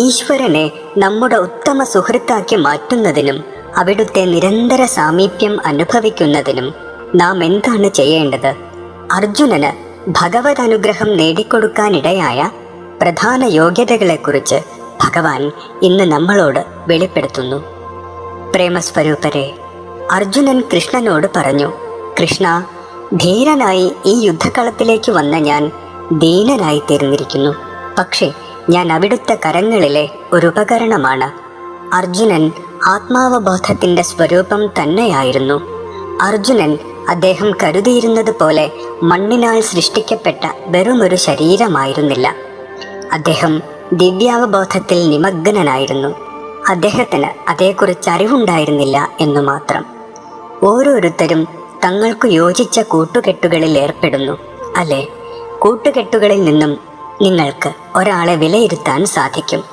ഈശ്വരനെ നമ്മുടെ ഉത്തമ സുഹൃത്താക്കി മാറ്റുന്നതിനും അവിടുത്തെ നിരന്തര സാമീപ്യം അനുഭവിക്കുന്നതിനും നാം എന്താണ് ചെയ്യേണ്ടത്? അർജുനന് ഭഗവത് അനുഗ്രഹം നേടിക്കൊടുക്കാനിടയായ പ്രധാന യോഗ്യതകളെക്കുറിച്ച് ഭഗവാൻ ഇന്ന് നമ്മളോട് വെളിപ്പെടുത്തുന്നു. പ്രേമസ്വരൂപരെ അർജുനൻ കൃഷ്ണനോട് പറഞ്ഞു കൃഷ്ണ ധീരനായി ഈ യുദ്ധക്കളത്തിലേക്ക് വന്ന ഞാൻ ദീനനായി തീർന്നിരിക്കുന്നു. പക്ഷേ ഞാൻ അവിടുത്തെ കരങ്ങളിലെ ഒരു ഉപകരണമാണ്. അർജുനൻ ആത്മാവബോധത്തിന്റെ സ്വരൂപം തന്നെയായിരുന്നു. അർജുനൻ അദ്ദേഹം കരുതിയിരുന്നത് പോലെ മണ്ണിനാൽ സൃഷ്ടിക്കപ്പെട്ട വെറുമൊരു ശരീരമായിരുന്നില്ല. അദ്ദേഹം ദിവ്യാവബോധത്തിൽ നിമഗ്നനായിരുന്നു. അദ്ദേഹത്തിന് അതേക്കുറിച്ച് അറിവുണ്ടായിരുന്നില്ല എന്നു മാത്രം. ഓരോരുത്തരും തങ്ങൾക്ക് യോജിച്ച കൂട്ടുകെട്ടുകളിൽ ഏർപ്പെടുന്നു. അല്ലെ? കൂട്ടുകെട്ടുകളിൽ നിന്നും നിങ്ങൾക്ക് ഒരാളെ വിലയിരുത്താൻ സാധിക്കും.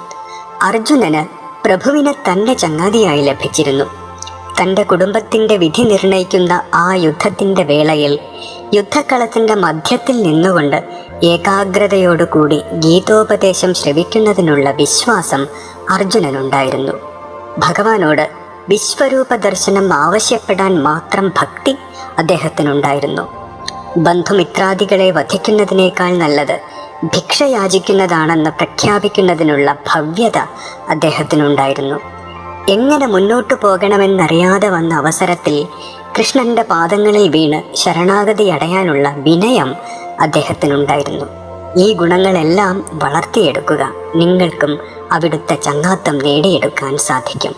അർജുനന് പ്രഭുവിനെ തന്റെ ചങ്ങാതിയായി ലഭിച്ചിരുന്നു. തന്റെ കുടുംബത്തിന്റെ വിധി നിർണയിക്കുന്ന ആ യുദ്ധത്തിന്റെ വേളയിൽ യുദ്ധക്കളത്തിന്റെ മധ്യത്തിൽ നിന്നുകൊണ്ട് ഏകാഗ്രതയോടുകൂടി ഗീതോപദേശം ശ്രവിക്കുന്നതിനുള്ള വിശ്വാസം അർജുനനുണ്ടായിരുന്നു. ഭഗവാനോട് വിശ്വരൂപ ദർശനം ആവശ്യപ്പെടാൻ മാത്രം ഭക്തി അദ്ദേഹത്തിനുണ്ടായിരുന്നു. ബന്ധുമിത്രാദികളെ വധിക്കുന്നതിനേക്കാൾ നല്ലത് ഭിക്ഷ യാചിക്കുന്നതാണെന്ന് പ്രഖ്യാപിക്കുന്നതിനുള്ള ഭവ്യത അദ്ദേഹത്തിനുണ്ടായിരുന്നു. എങ്ങനെ മുന്നോട്ടു പോകണമെന്നറിയാതെ വന്ന അവസരത്തിൽ കൃഷ്ണന്റെ പാദങ്ങളിൽ വീണ് ശരണാഗതി അടയാനുള്ള വിനയം അദ്ദേഹത്തിനുണ്ടായിരുന്നു. ഈ ഗുണങ്ങളെല്ലാം വളർത്തിയെടുക്കുക നിങ്ങൾക്കും അവിടുത്തെ ചങ്ങാത്തം നേടിയെടുക്കാൻ സാധിക്കും.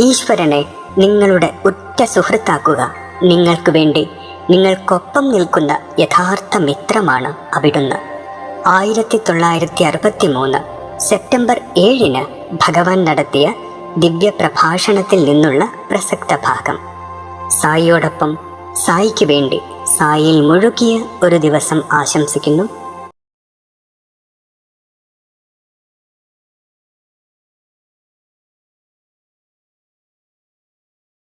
ഈശ്വരനെ നിങ്ങളുടെ ഉറ്റ സുഹൃത്താക്കുക നിങ്ങൾക്ക് വേണ്ടി നിങ്ങൾക്കൊപ്പം നിൽക്കുന്ന യഥാർത്ഥ മിത്രമാണ് അവിടുന്ന്. ആയിരത്തി തൊള്ളായിരത്തി അറുപത്തി മൂന്ന് സെപ്റ്റംബർ ഏഴിന് ഭഗവാൻ നടത്തിയ ദിവ്യ പ്രഭാഷണത്തിൽ നിന്നുള്ള പ്രസക്ത ഭാഗം. സായിയോടൊപ്പം സായിക്ക് വേണ്ടി സായിയിൽ മുഴുകിയ ഒരു ദിവസം ആശംസിക്കുന്നു.